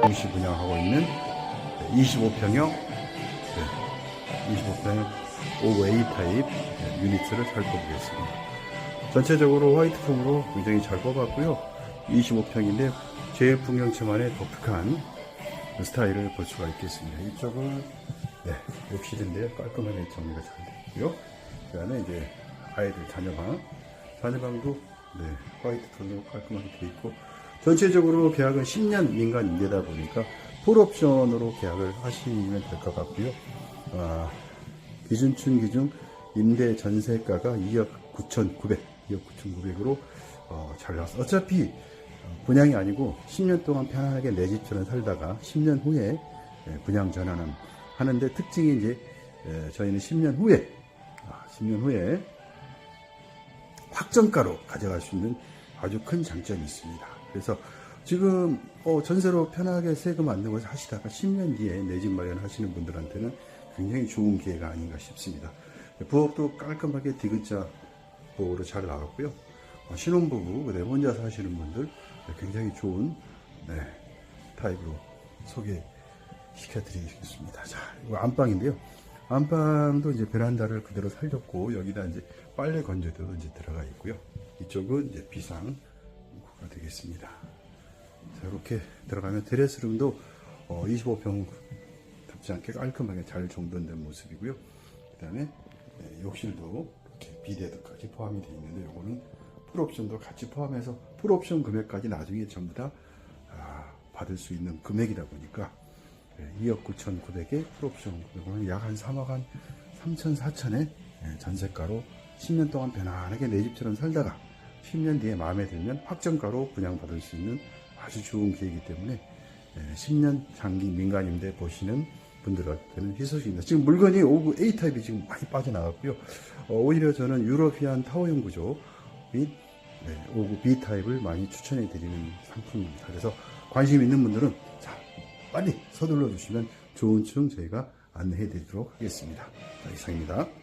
동시 분양하고 있는 25평형 25평형 오브 A 타입 유니트를 살펴보겠습니다. 전체적으로 화이트폼으로 굉장히 잘 뽑았고요. 25평인데 제일 풍경체만의 독특한 그 스타일을 볼 수가 있겠습니다. 이쪽은 네, 욕실인데요. 깔끔하게 정리가 잘 됐고요. 그 안에 이제 아이들 자녀방, 자녀방도 네, 화이트 톤으로 깔끔하게 되어 있고 전체적으로 계약은 10년 민간 임대다 보니까 풀옵션으로 계약을 하시면 될 것 같고요. 아, 기준층 기준 임대 전세가가 2억 9,900, 2억 9,900으로 어, 잘 나왔어. 어차피 어, 분양이 아니고 10년 동안 편안하게 내 집처럼 살다가 10년 후에 예, 분양 전환은 하는데 특징이 이제 예, 저희는 10년 후에 아, 10년 후에 확정가로 가져갈 수 있는 아주 큰 장점이 있습니다. 그래서 지금 어, 전세로 편하게 세금 안 내고 하시다가 10년 뒤에 내 집 마련하시는 분들한테는 굉장히 좋은 기회가 아닌가 싶습니다. 부엌도 깔끔하게 디귿자 부엌으로 잘 나왔고요. 어, 신혼부부, 그다음에 혼자 사시는 분들 굉장히 좋은 네, 타입으로 소개 시켜드리겠습니다. 자, 이거 안방인데요. 안방도 이제 베란다를 그대로 살렸고 여기다 이제 빨래 건조대도 이제 들어가 있고요. 이쪽은 이제 비상 가 되겠습니다. 자, 이렇게 들어가면 드레스룸도 어, 25평 답지 않게 깔끔하게 잘 정돈된 모습이고요. 그 다음에 욕실도 이렇게 비데드까지 포함이 되어 있는데 요거는 풀옵션도 같이 포함해서 풀옵션 금액까지 나중에 전부 다 아, 받을 수 있는 금액이다 보니까 2억 9,900에 풀옵션 금액은 약한 3억 한 3천 4천에 전세가로 10년 동안 편안하게 내 집처럼 살다가 10년 뒤에 마음에 들면 확정가로 분양받을 수 있는 아주 좋은 기회이기 때문에 10년 장기 민간 임대 보시는 분들한테는 희소식입니다. 지금 물건이 오브 A 타입이 지금 많이 빠져나갔고요. 어, 오히려 저는 유러피안 타워형 구조 및 네, 오브 B 타입을 많이 추천해 드리는 상품입니다. 그래서 관심 있는 분들은 자 빨리 서둘러 주시면 좋은 층 저희가 안내해 드리도록 하겠습니다. 자, 이상입니다.